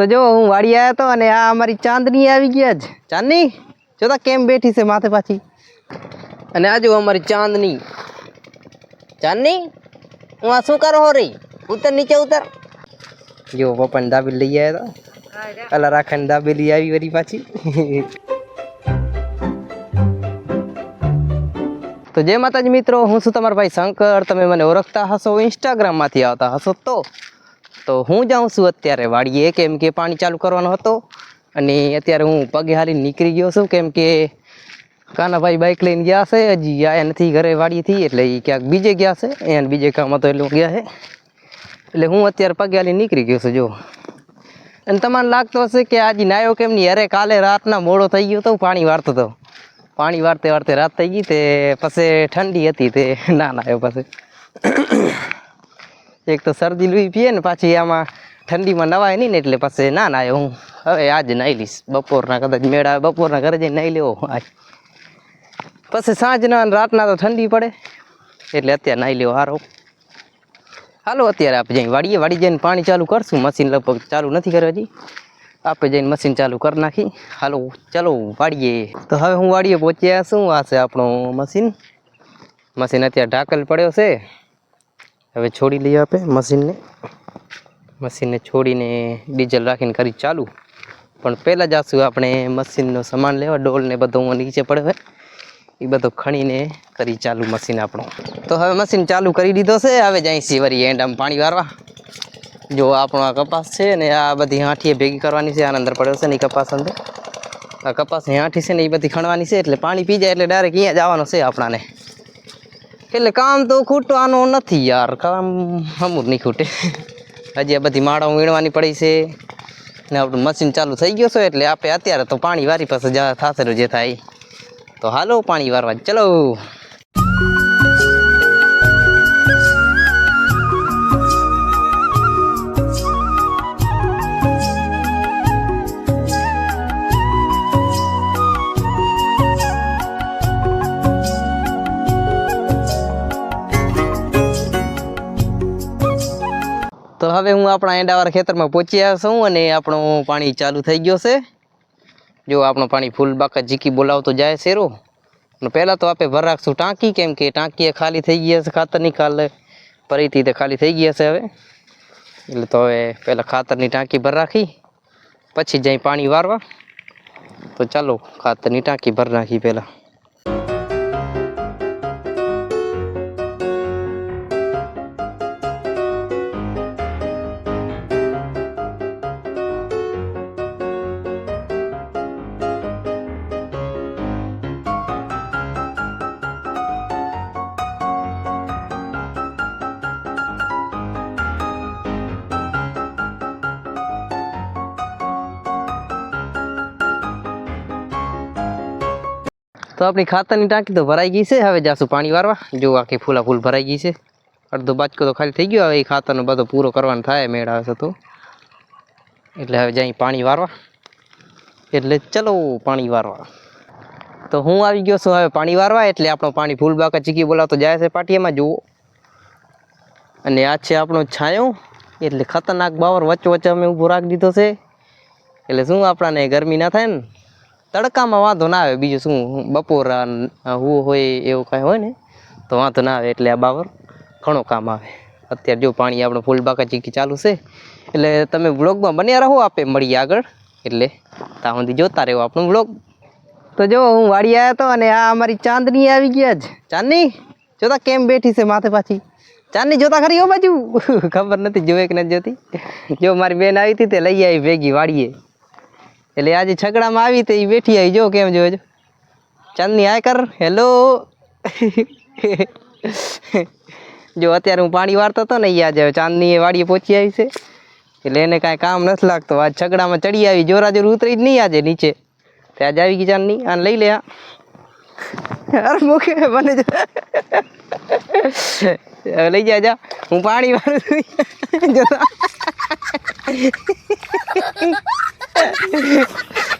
તો જો, હું વાડી આવ્યો હતો અને આ અમારી ચાંદની આવી ગયા જ. ચાંદની જોતા કેમ બેઠી છે માથે પાછી? અને આ જો અમારી ચાંદની. ચાંદની, હું આ શું કરો હો રહી? ઉતર નીચે ઉતર. જો, પપ્પાને દાબી લઈ આવ્યા હતા અલા રાખાને દાબેલી આવી વરી પાછી. તો જય માતાજી મિત્રો, હું છું તમારો ભાઈ શંકર. તમે મને ઓળખતા હશો ઇન્સ્ટાગ્રામમાંથી આવતા હશો તો. તો હું જાઉં છું અત્યારે વાડીએ, કેમ કે પાણી ચાલુ કરવાનો હતો અને અત્યારે હું પગે હાલીને નીકળી ગયો છું. કેમ કે કાનાભાઈ બાઇક લઈને ગયા છે, હજી આયા નથી ઘરે વાડીથી એટલે એ ક્યાંક બીજે ગયા છે, એને બીજે કામ હતો એટલે ગયા છે. એટલે હું અત્યારે પગે હાલીને નીકળી ગયો છું, જો. અને તમને લાગતો હશે કે આજે નાયો કેમ નહીં અરે કાલે રાતના મોડો થઈ ગયો તો પાણી વાળતો હતો પાણી વાળતે વાળતે રાત થઈ ગઈ તે, પછી ઠંડી હતી તે, ના નાયો પછી. એક તો શરદી લૂઈ પીએ ને પાછી આમાં ઠંડીમાં નવાય નહીં ને એટલે પછી ના નાયો હું હવે આજે નાહી લઈશ. બપોરના કદાચ મેળા બપોરના ઘરે જઈને નાહી લેવો આજ. પછી સાંજના અને રાતના તો ઠંડી પડે, એટલે અત્યારે નાહી લેવો સારો હાલો, અત્યારે આપણે જઈને વાડીએ વાડી જઈને પાણી ચાલુ કરશું. મશીન લગભગ ચાલુ નથી કર્યું હજી. આપણે જઈને મશીન ચાલુ કરી નાખી. હાલો, ચાલો, વાડીએ. તો હવે હું વાડીએ પહોંચ્યા શું આ છે આપણું મશીન. મશીન અત્યારે ઢાકલ પડ્યો છે. હવે છોડી લઈએ આપણે મશીનને. મશીનને છોડીને ડીઝલ રાખીને કરી ચાલુ. પણ પહેલાં જાશું આપણે મશીનનો સામાન લેવા, ડોલ ને બધું નીચે પડે એ બધું ખણીને કરી ચાલુ મશીન આપણું. તો હવે મશીન ચાલુ કરી દીધો છે, હવે જાય વરી વળી આમ પાણી વારવા. જો આપણો આ કપાસ છે ને, આ બધી હાંઠીએ ભેગી કરવાની છે, આના અંદર પડ્યો છે ને કપાસ અંદર. આ કપાસની હાંઠી છે ને એ બધી ખણવાની છે, એટલે પાણી પી જાય એટલે ડાયરેક્ટ અહીંયા જવાનો છે આપણાને. એટલે કામ તો ખૂટવાનું નથી યાર. કામ હમુર નહીં ખૂટે. હજી આ બધી માળાઓ વીણવાની પડી છે. ને આપણું મશીન ચાલુ થઈ ગયો છે એટલે આપણે અત્યારે તો પાણી વારી પાસે જા થશે જે થાય. તો હાલો પાણી વારવા ચલો. તો હવે હું આપણા એંડાવાળા ખેતરમાં પહોંચ્યા છું અને આપણું પાણી ચાલુ થઈ ગયો છે. જો આપણું પાણી ફૂલ બાકા જીકી બોલાવતો જાય શેરો. અને પહેલાં તો આપણે ભર રાખશું ટાંકી, કેમ કે ટાંકી ખાલી થઈ ગઈ હશે ખાતરની કાલે. ફરીથી તે ખાલી થઈ ગઈ હશે હવે. એટલે તો હવે પહેલાં ખાતરની ટાંકી ભર રાખી, પછી જઈ પાણી વારવા. તો ચાલો ખાતરની ટાંકી ભર નાખી પહેલાં. તો આપણી ખાતરની ટાંકી તો ભરાઈ ગઈ છે. હવે જાશું પાણી વારવા. જો આખી ફૂલા ફૂલ ભરાઈ ગઈ છે. અડધો બાચકો તો ખાલી થઈ ગયો. હવે એ ખાતરનો બધો પૂરો કરવાનો થાય, મેળ આવે તો. એટલે હવે જઈ પાણી વારવા. એટલે ચલો પાણી વારવા. તો હું આવી ગયો છું હવે પાણી વારવા. એટલે આપણો પાણી ફૂલ બાકા ચીકી બોલાવતો જાય છે પાટિયામાં. જુઓ. અને આ છે આપણો છાંયો. એટલે ખતરનાક બાવર વચ્ચે વચ્ચે અમે ઊભો રાખી દીધો છે. એટલે શું આપણાને ગરમી ના થાય ને? તડકામાં વાંધો ના આવે. બીજું શું બપોરા હું હોય એવું કાંઈ હોય ને તો વાંધો ના આવે. એટલે આ બાવર ઘણું કામ આવે. અત્યારે જો પાણી આપણે ફૂલ બાકા ચીકી ચાલુ છે એટલે તમે વ્લોગમાં બન્યા રહો આપે મળીએ આગળ. એટલે ત્યાં સુધી જોતા રહેવો આપણું વ્લોગ તો જો હું વાડી આવ્યો હતો અને આ અમારી ચાંદની આવી ગયા જ. ચાંદની? જોતા કેમ બેઠી છે માથે પાછી? ચાંદની જોતા ખરી હો બાજુ? ખબર નથી જોવે કે નથી જોતી? જો મારી બેન આવી હતી તે લઈ આવી ભેગી વાડીએ. એટલે આજે છગડામાં આવી તો એ બેઠી આવી. જો કેમ જોજો. ચાંદની આય કર. હેલો જો અત્યારે હું પાણી વાળતો હતો ને એ આજે ચાંદની વાડીએ પહોંચી આવી છે. એટલે એને કાંઈ કામ નથી લાગતો. આજ છગડામાં ચડી આવી. જોરા જોર ઉતરી જ નહીં આજે નીચે. તે આજે આવી ગઈ ચાંદની. આને લઈ લે અરે મૂકે મને લઈ જા જા. હું પાણી વાળું જોતા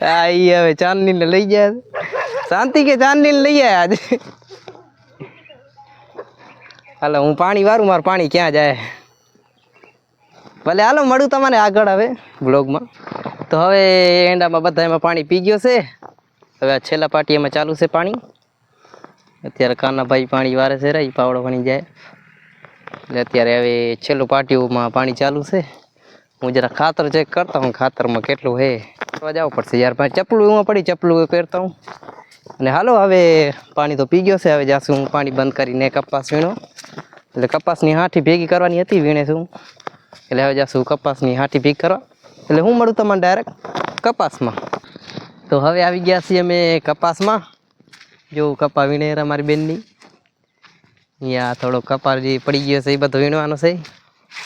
હા ઈ હવે ચાંદનીને લઈ ગયા શાંતિ કે ચાંદની લઈ આવ્યા આજે? હાલો, હું પાણી વારું, મારું પાણી ક્યાં જાય? ભલે, હાલો, મળું તમારે આગળ હવે બ્લોગમાં. તો હવે એંડામાં બધા એમાં પાણી પી ગયો છે. હવે આ છેલ્લા પાટી એમાં ચાલુ છે પાણી. અત્યારે કાનાભાઈ પાણી વારે છે રહી પાવડો પાણી જાય. એટલે અત્યારે હવે છેલ્લું પાટીઓમાં પાણી ચાલુ છે. હું જરા ખાતર ચેક કરતા હું ખાતરમાં કેટલું હે. જવું પડશે યાર, ભાઈ, ચપલું એમાં પડી, ચપલું કરતા હું અને હાલો, હવે પાણી તો પી ગયો છે, હવે જાશું હું પાણી બંધ કરીને કપાસ વીણો. એટલે કપાસની હાથી ભેગી કરવાની હતી વીણે છું એટલે હવે જાશું કપાસની હાથી ભેગી કરવા. એટલે હું મળું તમને ડાયરેક્ટ કપાસમાં. તો હવે આવી ગયા છીએ અમે કપાસમાં. જો કપા વીણે રહ્યા મારી બેનની. અહીંયા થોડો કપાર જે પડી ગયો છે, એ બધો વીણવાનો છે.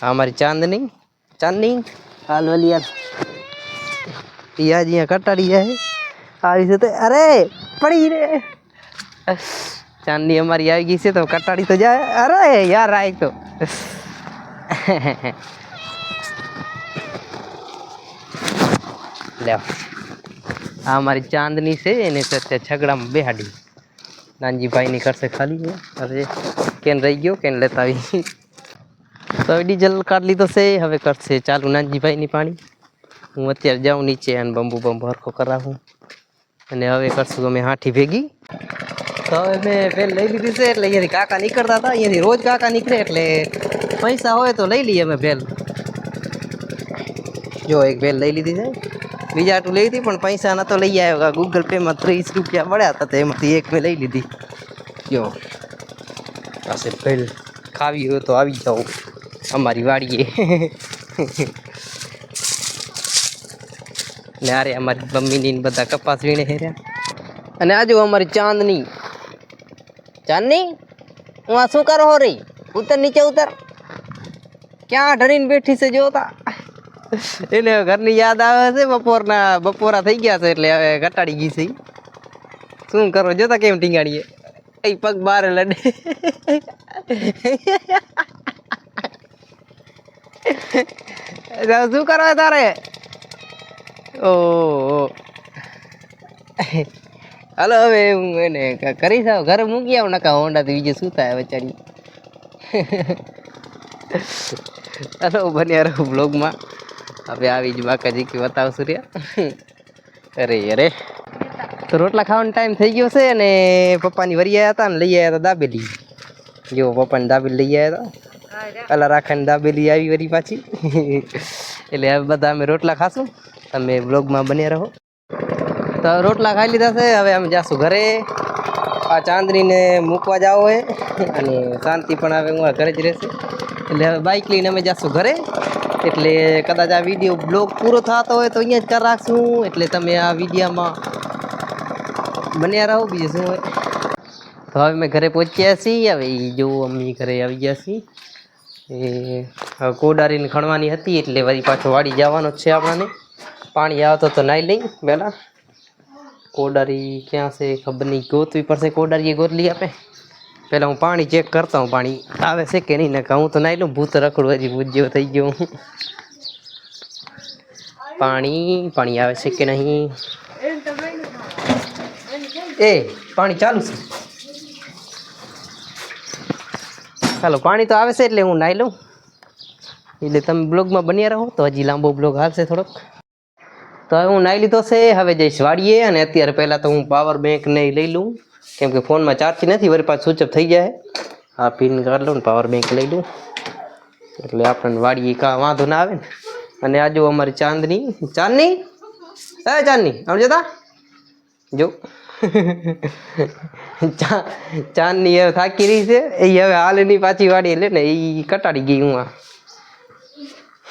આ અમારી ચાંદની. ચાંદની હાલ વલી યાર પિયા જ અહીંયા કટાડી જાય આવી છે તો અરે પડી રે ચાંદની અમારી આવી ગઈ છે તો કટાડી તો જાય અરે યાર આય તો લ્યો આ અમારી ચાંદની છે એને તો અત્યારે છગડામાં બેહાડી નાનજીભાઈની કરશે ખાલી છે અરે કેન રહી ગયો કેન લેતા આવી તો હવે ડીઝલ કાઢ લીધો છે. હવે કરશે ચાલુ નાનજીભાઈની પાણી. હું અત્યારે જાઉં નીચે અને બંબુ બંબુ હરખો કરાવું. અને હવે કરશું અમે હાંઠી ભેગી. તો હવે મેં પેન લઈ લીધી છે એટલે અહીંયાથી કાકા નીકળતા હતા. અહીંયાથી રોજ કાકા નીકળે એટલે પૈસા હોય તો લઈ લઈએ અમે ભેલ જો એક ભેલ લઈ લીધી છે. બીજા આટલું લઈ હતી પણ પૈસા નતો લઈ આવ્યો. ગૂગલ પેમાં ત્રીસ રૂપિયા મળ્યા હતા એમાંથી એક મેં લઈ લીધી. જો. પાસે ભેલ ખાવી હોય તો આવી જાઓ. અમારી વાડીએ. ને અરે અમારી મમ્મીની બધા કપાસ વીણે હેર્યા. અને આજુ અમારી ચાંદની. ચાંદની, હું આ શું કરો હો રહી ઉતર નીચે ઉતર. ક્યાં ઢરીને બેઠી છે જોતા એને ઘરની યાદ આવે છે, બપોરના, બપોરા થઈ ગયા છે એટલે હવે ઘટાડી ગઈ છે. શું કરો જોતા કેમ ટીંગાડીએ એ પગ બાર લડે. શું કરવા તારે? ઓ હાલો, હવે હું એને કરી સાવ ઘરે મૂકી આવું નકા હોન્ડા તો બીજે શું થાય બચારી હાલો બન્યા રહો બ્લોગમાં હવે આવી જ બાકાજી કે બતાવશું રહ્યા અરે અરે. તો રોટલા ખાવાનો ટાઈમ થઈ ગયો છે અને પપ્પાની વરી આવ્યા હતા ને લઈ આવ્યા હતા દાબેલી. જો, પપ્પાની દાબેલી લઈ આવ્યા હતા. અલા રાખવાની દાબેલી આવી વરી પાછી. એટલે હવે બધા અમે રોટલા ખાશું. તમે બ્લોગમાં બન્યા રહો. તો રોટલા ખાઈ લીધા છે. હવે અમે જાશું ઘરે. આ ચાંદનીને મૂકવા જાવ હોય અને શાંતિ પણ હવે હું ઘરે જ રહેશે. એટલે હવે બાઇક લઈને અમે જાશું ઘરે. એટલે કદાચ આ વીડિયો બ્લોગ પૂરો થતો હોય તો અહીંયા જ કરી રાખશું. એટલે તમે આ વિડીયામાં બન્યા રહો. બીજું શું હોય? તો હવે અમે ઘરે પહોંચ્યા છીએ. હવે ઈ જો અમે ઘરે આવી ગયા છીએ. એ કોડારીને ખણવાની હતી એટલે વળી પાછો વાડી જવાનો છે આપણને. પાણી આવતો તો નાઈ લઈ, પહેલાં. કોડારી ક્યાં છે ખબર નહીં, ગોતવી પડશે કોડારીએ ગોતલી આપે. પહેલાં હું પાણી ચેક કરતા હું, પાણી આવે છે કે નહીં નાખા હું તો નાઈ લઉં, ભૂત રખડું હજી ભૂત થઈ ગયો હું. પાણી પાણી આવે છે કે નહીં? એ, પાણી ચાલુ છે. ચાલો પાણી તો આવે છે એટલે હું નાહી લઉં. એટલે તમે બ્લોગમાં બન્યા રહો, તો હજી લાંબો બ્લોગ હાલશે થોડોક. તો હવે હું નાહી લીધો છે, હવે જઈશ વાડીએ, અને અત્યારે પહેલાં તો હું પાવર બેંક ને લઈ લઉં. કેમ કે ફોનમાં ચાર્જ નથી, વળી પાછું સ્વિચ થઈ જાય. આ પિન કાઢ લઉં ને પાવર બેંક લઈ લઉં. એટલે આપણને વાડીએ કાં વાંધો ના આવે ને. અને આ અમારી ચાંદની ચાંદની? એ ચાંદની આમ જતા જો. ચા, ચાંદની હવે થાકી રહી છે. એ હવે હાલની પાછી વાડી એટલે ને એ કટાડી ગઈ હું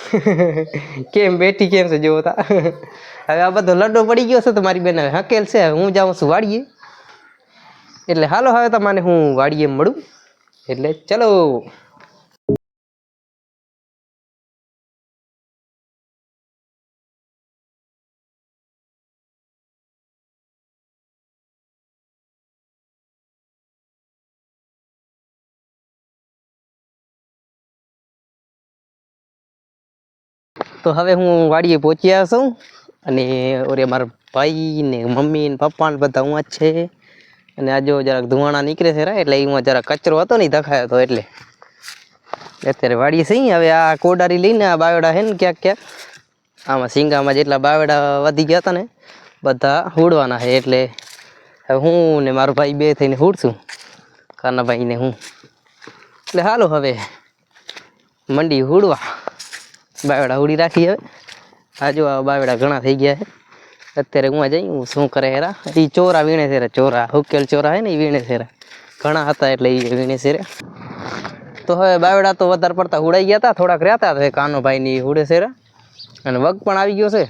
કેમ, બેઠી કેમ છે, જોવો તા. હવે આ બધો લડ્ડો પડી ગયો છે તો મારી બેન હવે હકેલ છે. હું જાઉં છું વાડીએ. એટલે હાલો, હવે તમને હું વાડીએ મળું. એટલે ચલો. તો હવે હું વાડીએ પહોંચ્યા છું અને ઓરે મારા ભાઈ ને મમ્મી ને પપ્પા ને બધા હું જ છે. અને આ જરાક ધુવાણા નીકળે છે રા એટલે એમાં જરાક કચરો હતો ને દખાયો હતો એટલે. અત્યારે વાડીએ સહી હવે આ કોડારી લઈને આ બાવડા છે ને ક્યાંક ક્યાંક. આમાં સિંગામાં જેટલા બાવડા વધી ગયા હતા ને, બધા હુડવાના છે એટલે હવે હું ને મારો ભાઈ બે થઈને હુડશું કાનાભાઈ ને હું. એટલે હાલો હવે, મંડી હુડવા. બાવડા ઉડી રાખી હવે. આ આ બાવડા ઘણા થઈ ગયા છે. અત્યારે હું જઈ, હું શું કરે હેરા? એ ચોરા વીણે છે ચોરા. હુકેલ ચોરા હે ને એ વીણે છે ઘણા હતા એટલે એ વીણે છે તો હવે બાવડા તો વધારે પડતા ઉડાઈ ગયા હતા થોડાક રહેતા હતા કાનોભાઈ ની હુડે છે અને વગ પણ આવી ગયો છે.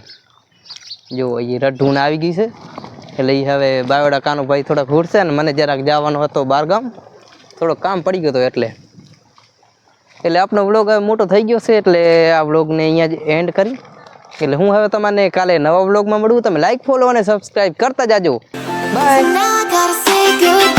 જો એ રઢુને આવી ગઈ છે. એટલે એ હવે બાવડા કાનોભાઈ થોડાક હુડશે ને મને જરાક જવાનો હતો બારગામ થોડોક કામ પડી ગયો હતો એટલે. એટલે આપણો વ્લોગ હવે મોટો થઈ ગયો છે, એટલે આ વ્લોગને અહીંયા જ એન્ડ કરી. એટલે હું હવે તમને કાલે નવા વ્લોગમાં મળું, તમે લાઈક ફોલો અને સબસ્ક્રાઈબ કરતા જાજો. બાય